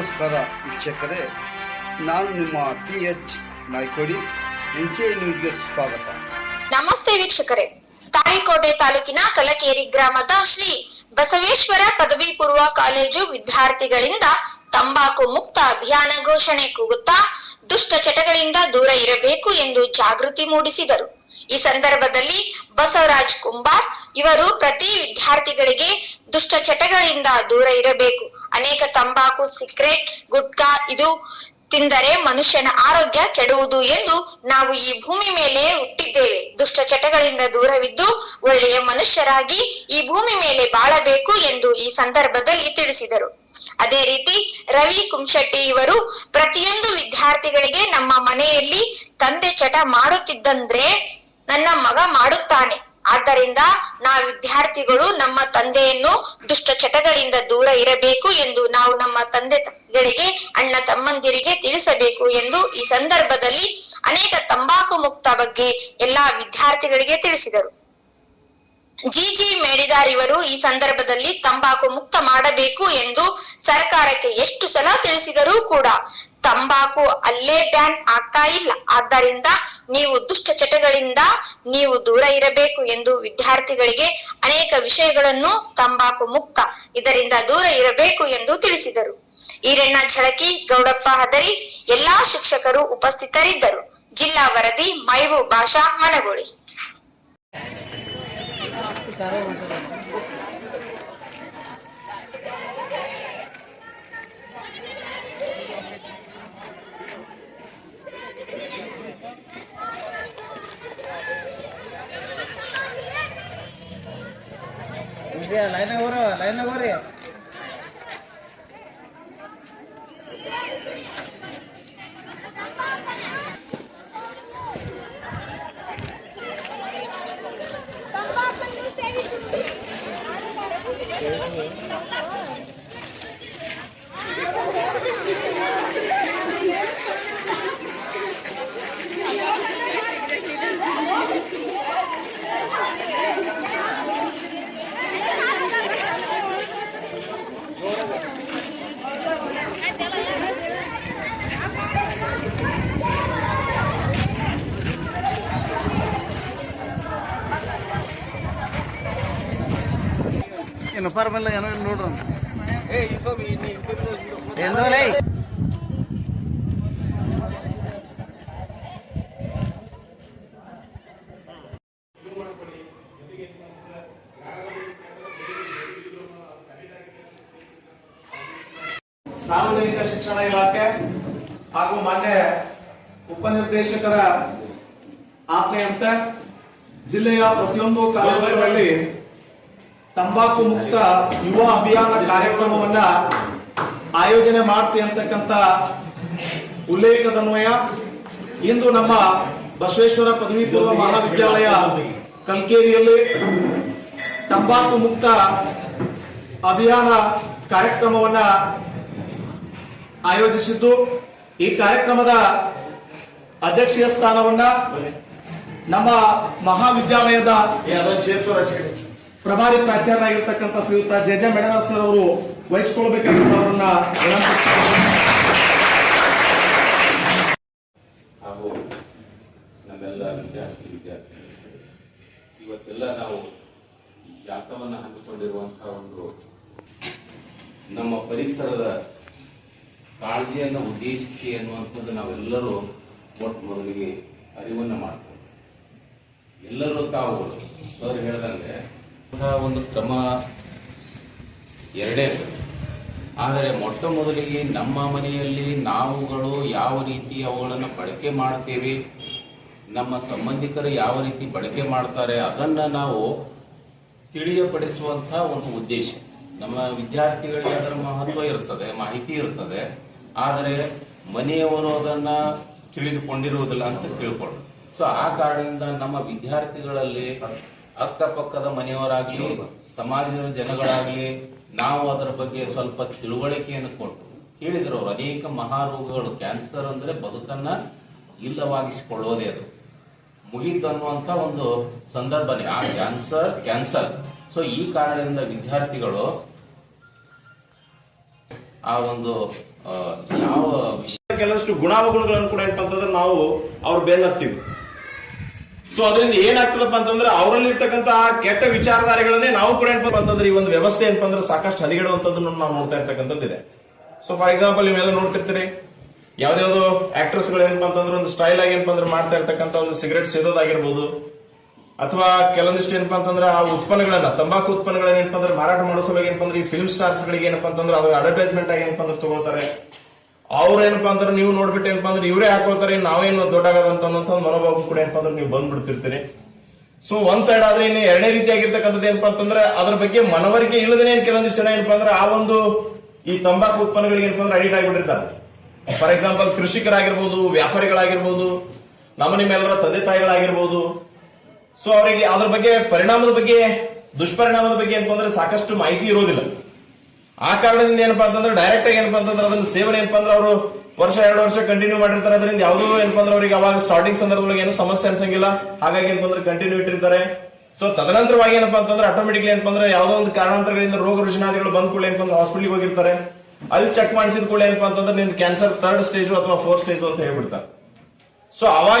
ನಮಸ್ಕಾರ ವೀಕ್ಷಕರೇ, ನಾನು ನಿಮ್ಮ P H Naikodi, N C ನ್ಯೂಸ್ಗೆ ಸ್ವಾಗತ. ನಮಸ್ತೆ ವೀಕ್ಷಕರೇ. ತಾಳಿಕೋಟೆ ತಾಲೂಕಿನ ಕಲಕೇರಿ ಗ್ರಾಮದ ಶ್ರೀ ಬಸವೇಶ್ವರ ಪದವಿ ಪೂರ್ವ ಕಾಲೇಜು ವಿದ್ಯಾರ್ಥಿಗಳಿಂದ ತಂಬಾಕು ಮುಕ್ತ ಅಭಿಯಾನ ಘೋಷಣೆ ಕೂಗುತ್ತಾ ದುಷ್ಟ ಚಟಗಳಿಂದ ದೂರ ಇರಬೇಕು ಎಂದು ಜಾಗೃತಿ ಮೂಡಿಸಿದರು. ಈ ಸಂದರ್ಭದಲ್ಲಿ ಬಸವರಾಜ್ ಕುಂಬಾರ್ ಇವರು ಪ್ರತಿ ವಿದ್ಯಾರ್ಥಿಗಳಿಗೆ ದುಷ್ಟ ಚಟಗಳಿಂದ ದೂರ ಇರಬೇಕು ಅನೇಕ ತಂಬಾಕು, ಸಿಗರೇಟ್, ಗುಟ್ಕಾ ಇದು ತಿಂದರೆ ಮನುಷ್ಯನ ಆರೋಗ್ಯ ಕೆಡುವುದು ಎಂದು ನಾವು ಈ ಭೂಮಿ ಮೇಲೆ ಹುಟ್ಟಿದ್ದೇವೆ. ದುಷ್ಟ ಚಟಗಳಿಂದ ದೂರವಿದ್ದು ಒಳ್ಳೆಯ ಮನುಷ್ಯರಾಗಿ ಈ ಭೂಮಿ ಮೇಲೆ ಬಾಳಬೇಕು ಎಂದು ಈ ಸಂದರ್ಭದಲ್ಲಿ ತಿಳಿಸಿದರು. ಅದೇ ರೀತಿ ರವಿ ಕುಂಶೆಟ್ಟಿ ಇವರು ಪ್ರತಿಯೊಂದು ವಿದ್ಯಾರ್ಥಿಗಳಿಗೆ ನಮ್ಮ ಮನೆಯಲ್ಲಿ ತಂದೆ ಚಟ ಮಾಡುತ್ತಿದ್ದಂದ್ರೆ ನನ್ನ ಮಗ ಮಾಡುತ್ತಾನೆ. ಆದ್ದರಿಂದ ನಾವು ವಿದ್ಯಾರ್ಥಿಗಳು ನಮ್ಮ ತಂದೆಯನ್ನು ದುಷ್ಟ ಚಟಗಳಿಂದ ದೂರ ಇರಬೇಕು ಎಂದು ನಾವು ನಮ್ಮ ತಂದೆ ಗಳಿಗೆ ಅಣ್ಣ ತಮ್ಮಂದಿರಿಗೆ ತಿಳಿಸಬೇಕು ಎಂದು ಈ ಸಂದರ್ಭದಲ್ಲಿ ಅನೇಕ ತಂಬಾಕು ಮುಕ್ತ ಬಗ್ಗೆ ಎಲ್ಲಾ ವಿದ್ಯಾರ್ಥಿಗಳಿಗೆ ತಿಳಿಸಿದರು. ಜಿಜಿ ಮೇಡಿದಾರ್ ಇವರು ಈ ಸಂದರ್ಭದಲ್ಲಿ ತಂಬಾಕು ಮುಕ್ತ ಮಾಡಬೇಕು ಎಂದು ಸರ್ಕಾರಕ್ಕೆ ಎಷ್ಟು ಸಲ ತಿಳಿಸಿದರೂ ಕೂಡ ತಂಬಾಕು ಅಲ್ಲೇ ಬ್ಯಾನ್ ಆಗ್ತಾ ಇಲ್ಲ. ಆದ್ದರಿಂದ ನೀವು ದುಷ್ಟ ಚಟಗಳಿಂದ ನೀವು ದೂರ ಇರಬೇಕು ಎಂದು ವಿದ್ಯಾರ್ಥಿಗಳಿಗೆ ಅನೇಕ ವಿಷಯಗಳನ್ನು ತಂಬಾಕು ಮುಕ್ತ ಇದರಿಂದ ದೂರ ಇರಬೇಕು ಎಂದು ತಿಳಿಸಿದರು. ಈರಣ್ಣ ಝಳಕಿ, ಗೌಡಪ್ಪ ಹದರಿ, ಎಲ್ಲಾ ಶಿಕ್ಷಕರು ಉಪಸ್ಥಿತರಿದ್ದರು. ಜಿಲ್ಲಾ ವರದಿ ಮೈವು ಭಾಷಾ, ಮನಗೋಳಿ. ಲೈನ್ ಬರೋ ಲೈನ್ ಹೋರಿ 여 러, ಏನು ಪರ್ಮಲ್ಲ ಏನೋ ನೋಡ್ರ ಎಂದೋಲೈ ಸಾರ್ವಜನಿಕ ಶಿಕ್ಷಣ ಇಲಾಖೆ ಹಾಗೂ ಮಾನ್ಯ ಉಪನಿರ್ದೇಶಕರ ಆಜ್ಞೆಯಂತೆ ಜಿಲ್ಲೆಯ ಪ್ರತಿಯೊಂದು ಕಾಲೇಜುಗಳಲ್ಲಿ ತಂಬಾಕು ಮುಕ್ತ ಯುವ ಅಭಿಯಾನ ಕಾರ್ಯಕ್ರಮವನ್ನ ಆಯೋಜನೆ ಮಾಡ್ತಿ ಅಂತಕ್ಕಂಥ ಉಲ್ಲೇಖದನ್ವಯ ಇಂದು ನಮ್ಮ ಬಸವೇಶ್ವರ ಪದವಿ ಪೂರ್ವ ಮಹಾವಿದ್ಯಾಲಯ ಕಲ್ಕೇರಿಯಲ್ಲಿ ತಂಬಾಕು ಮುಕ್ತ ಅಭಿಯಾನ ಕಾರ್ಯಕ್ರಮವನ್ನ ಆಯೋಜಿಸಿದ್ದು. ಈ ಕಾರ್ಯಕ್ರಮದ ಅಧ್ಯಕ್ಷೀಯ ಸ್ಥಾನವನ್ನ ನಮ್ಮ ಮಹಾವಿದ್ಯಾಲಯದ ಪ್ರಭಾರಿ ಪ್ರಾಚಾರ್ಯರಾಗಿರ್ತಕ್ಕಂಥ ಶ್ರೀಯುತ ಜೆ ಜೆ ಮೆಡನ ಸರ್ ಅವರು ವಹಿಸಿಕೊಳ್ಬೇಕಂತ ಅವರನ್ನ ಹಾಗೂ ನಮ್ಮೆಲ್ಲ ವಿದ್ಯಾರ್ಥಿ ವಿದ್ಯಾರ್ಥಿಗಳು, ಇವತ್ತೆಲ್ಲ ನಾವು ಈ ಜಾತವನ್ನು ಹಂಚಿಕೊಂಡಿರುವಂತಹ ಒಂದು ನಮ್ಮ ಪರಿಸರದ ಕಾಳಜಿಯನ್ನು ಉದ್ದೇಶಿಸಿ ಅನ್ನುವಂಥದ್ದು ನಾವೆಲ್ಲರೂ ಒಟ್ಟು ಮೊದಲಿಗೆ ಅರಿವನ್ನು ಮಾಡ್ತೇವೆ ಎಲ್ಲರೂ ತಾವು ಸರ್ ಹೇಳ್ದಂಗೆ ಒಂದು ಕ್ರಮ ಎರಡೇ ಆದರೆ ಮೊಟ್ಟ ಮೊದಲಿಗೆ ನಮ್ಮ ಮನೆಯಲ್ಲಿ ನಾವುಗಳು ಯಾವ ರೀತಿ ಅವುಗಳನ್ನು ಬಳಕೆ ಮಾಡ್ತೇವೆ, ನಮ್ಮ ಸಂಬಂಧಿಕರು ಯಾವ ರೀತಿ ಬಳಕೆ ಮಾಡ್ತಾರೆ, ಅದನ್ನು ನಾವು ತಿಳಿಯಪಡಿಸುವಂತಹ ಒಂದು ಉದ್ದೇಶ. ನಮ್ಮ ವಿದ್ಯಾರ್ಥಿಗಳಿಗೆ ಅದರ ಮಹತ್ವ ಇರ್ತದೆ, ಮಾಹಿತಿ ಇರ್ತದೆ. ಆದರೆ ಮನೆಯವರು ಅದನ್ನ ತಿಳಿದುಕೊಂಡಿರುವುದಿಲ್ಲ ಅಂತ ತಿಳ್ಕೊಳ್ಳಿ ಸೊ ಆ ಕಾರಣದಿಂದ ನಮ್ಮ ವಿದ್ಯಾರ್ಥಿಗಳಲ್ಲಿ ಅಕ್ಕಪಕ್ಕದ ಮನೆಯವರಾಗ್ಲಿ, ಸಮಾಜದ ಜನಗಳಾಗ್ಲಿ, ನಾವು ಅದರ ಬಗ್ಗೆ ಸ್ವಲ್ಪ ತಿಳುವಳಿಕೆಯನ್ನು ಕೊಟ್ಟು ಹೇಳಿದ್ರು ಅವರು. ಅನೇಕ ಮಹಾರೋಗಗಳು, ಕ್ಯಾನ್ಸರ್ ಅಂದ್ರೆ ಬದುಕನ್ನ ಇಲ್ಲವಾಗಿಸಿಕೊಳ್ಳೋದೇ ಅದು. ಮುಗೀತು ಅನ್ನುವಂತ ಒಂದು ಸಂದರ್ಭನೇ. ಆ ಕ್ಯಾನ್ಸರ್ ಕ್ಯಾನ್ಸರ್. ಸೊ ಈ ಕಾರಣದಿಂದ ವಿದ್ಯಾರ್ಥಿಗಳು ಆ ಒಂದು ಯಾವ ವಿಷಯ ಕೆಲವಷ್ಟು ಗುಣಾವಗುಣಗಳನ್ನು ಕೂಡ ಏನಪ್ಪ ಅಂತಂದ್ರೆ ನಾವು ಅವ್ರು ಬೆನ್ನತ್ತೀವಿ ಸೊ ಅದರಿಂದ ಏನಾಗ್ತದಪ್ಪ ಅಂತಂದ್ರೆ ಅವರಲ್ಲಿ ಇರ್ತಕ್ಕಂತ ಕೆಟ್ಟ ವಿಚಾರಧಾರೆಗಳನ್ನೇ ನಾವು ಕೂಡ ಏನಪ್ಪ ಅಂತಂದ್ರೆ ಈ ಒಂದು ವ್ಯವಸ್ಥೆ ಏನಪ್ಪ ಅಂದ್ರೆ ಸಾಕಷ್ಟು ಹದಿಗೆಡುವಂತದನ್ನು ನಾವು ನೋಡ್ತಾ ಇರ್ತಕ್ಕಂಥದ್ದು ಇದೆ. ಸೊ ಫಾರ್ ಎಕ್ಸಾಂಪಲ್ ನೀವೆಲ್ಲ ನೋಡ್ತಿರ್ತೀರಿ, ಯಾವ್ದು ಆಕ್ಟ್ರೆಸ್ಗಳು ಏನಪ್ಪಾ ಅಂತಂದ್ರೆ ಒಂದು ಸ್ಟೈಲ್ ಆಗಿ ಏನಪ್ಪಾ ಅಂದ್ರೆ ಮಾಡ್ತಾ ಇರ್ತಕ್ಕಂಥ ಒಂದು ಸಿಗರೆಟ್ ಸೇದೋದಾಗಿರ್ಬೋದು, ಅಥವಾ ಕೆಲವೊಂದಿಷ್ಟು ಏನಪ್ಪಾ ಅಂತಂದ್ರೆ ಆ ಉತ್ಪನ್ನಗಳನ್ನ, ತಂಬಾಕು ಉತ್ಪನ್ನಗಳನ್ನ ಏನಪ್ಪಾ ಅಂದ್ರೆ ಮಾರಾಟ ಮಾಡೋ ಸಲುವಾಗಿ ಅಂದ್ರೆ ಈ ಫಿಲ್ಮ್ ಸ್ಟಾರ್ಸ್ ಗಳಿಗೆ ಏನಪ್ಪಾ ಅಂತಂದ್ರೆ ಅದ್ರ ಅಡ್ವರ್ಟೈಸ್ಮೆಂಟ್ ಆಗಿ ಏನಪ್ಪಾ ಅಂದ್ರೆ ತಗೊಳ್ತಾರೆ. ಅವ್ರು ಏನಪ್ಪ ಅಂದ್ರೆ ನೀವು ನೋಡ್ಬಿಟ್ಟು ಏನಪ್ಪಾ ಅಂದ್ರೆ ಇವರೇ ಹಾಕೊಳ್ತಾರೆ, ನಾವೇನು ದೊಡ್ಡಾಗದಂತ ಒಂದು ಮನೋಭಾವ ಕೂಡ ಏನಪ್ಪಾ ಅಂದ್ರೆ ನೀವು ಬಂದ್ಬಿಡ್ತಿರ್ತೀರಿ. ಸೊ ಒಂದ್ ಸೈಡ್ ಆದ್ರೆ ಇನ್ನು ಎರಡನೇ ರೀತಿಯಾಗಿರ್ತಕ್ಕಂಥದ್ದು ಏನಪ್ಪಾ ಅಂತಂದ್ರೆ ಅದ್ರ ಬಗ್ಗೆ ಮನವರಿಕೆ ಇಲ್ಲದೇ ಕೆಲವೊಂದಿಷ್ಟು ಜನ ಏನಪ್ಪಾ ಅಂದ್ರೆ ಆ ಒಂದು ಈ ತಂಬಾಕು ಉತ್ಪನ್ನಗಳಿಗೆ ಏನಪ್ಪಾ ಅಂದ್ರೆ ಅಡಿಟ್ ಆಗಿಬಿಟ್ಟಿರ್ತಾರೆ. ಫಾರ್ ಎಕ್ಸಾಂಪಲ್ ಕೃಷಿಕರಾಗಿರ್ಬೋದು, ವ್ಯಾಪಾರಿಗಳಾಗಿರ್ಬೋದು, ನಮ್ಮ ನಿಮ್ಮೆಲ್ಲರ ತಂದೆ ತಾಯಿಗಳಾಗಿರ್ಬೋದು. ಸೊ ಅವರಿಗೆ ಅದ್ರ ಬಗ್ಗೆ ಪರಿಣಾಮದ ಬಗ್ಗೆ, ದುಷ್ಪರಿಣಾಮದ ಬಗ್ಗೆ ಏನಪ್ಪಾ ಅಂದ್ರೆ ಸಾಕಷ್ಟು ಮಾಹಿತಿ ಇರೋದಿಲ್ಲ. ಆ ಕಾರಣದಿಂದ ಏನಪ್ಪಾ ಅಂತಂದ್ರೆ ಡೈರೆಕ್ಟ್ ಆಗಿ ಏನಪ್ಪಾ ಅಂತಂದ್ರೆ ಅದನ್ನ ಸೇವನೆ ಏನಪ್ಪಾ ಅಂದ್ರೆ ಅವರು ವರ್ಷ ಎರಡು ವರ್ಷ ಕಂಟಿನ್ಯೂ ಮಾಡಿರ್ತಾರೆ. ಅದರಿಂದ ಯಾವುದೋ ಏನಪ್ಪಾ ಅಂದ್ರೆ ಅವರಿಗೆ ಅವಾಗ ಸ್ಟಾರ್ಟಿಂಗ್ ಸಂದರ್ಭದೊಳಗೆ ಏನು ಸಮಸ್ಯೆ ಅನ್ಸಂಗಿಲ್ಲ. ಹಾಗಾಗಿ ಏನಪ್ಪಾ ಅಂದ್ರೆ ಕಂಟಿನ್ಯೂ ಇಟ್ಟಿರ್ತಾರೆ. ಸೊ ತದನಂತರವಾಗಿ ಏನಪ್ಪಾ ಅಂತಂದ್ರೆ ಆಟೋಮೆಟಿಕ್ಲಿ ಏನಪ್ಪಾ ಅಂದ್ರೆ ಯಾವುದೋ ಒಂದು ಕಾರಣಾಂತರಗಳಿಂದ ರೋಗ ರುಜಿನಾದಿಗಳು ಬಂದ ಕೂಡ ಏನಪ್ಪಾ ಅಂದ್ರೆ ಹಾಸ್ಪಿಟಲ್ಗೆ ಹೋಗಿರ್ತಾರೆ. ಅಲ್ಲಿ ಚೆಕ್ ಮಾಡಿಸಿದ ಕೂಡ ಏನಪ್ಪಾ ಅಂತಂದ್ರೆ ನಿಮ್ದು ಕ್ಯಾನ್ಸರ್ ಥರ್ಡ್ ಸ್ಟೇಜ್ ಅಥವಾ ಫೋರ್ತ್ ಸ್ಟೇಜ್ ಅಂತ ಹೇಳ್ಬಿಡ್ತಾರೆ. ಸೊ ಅವಾಗ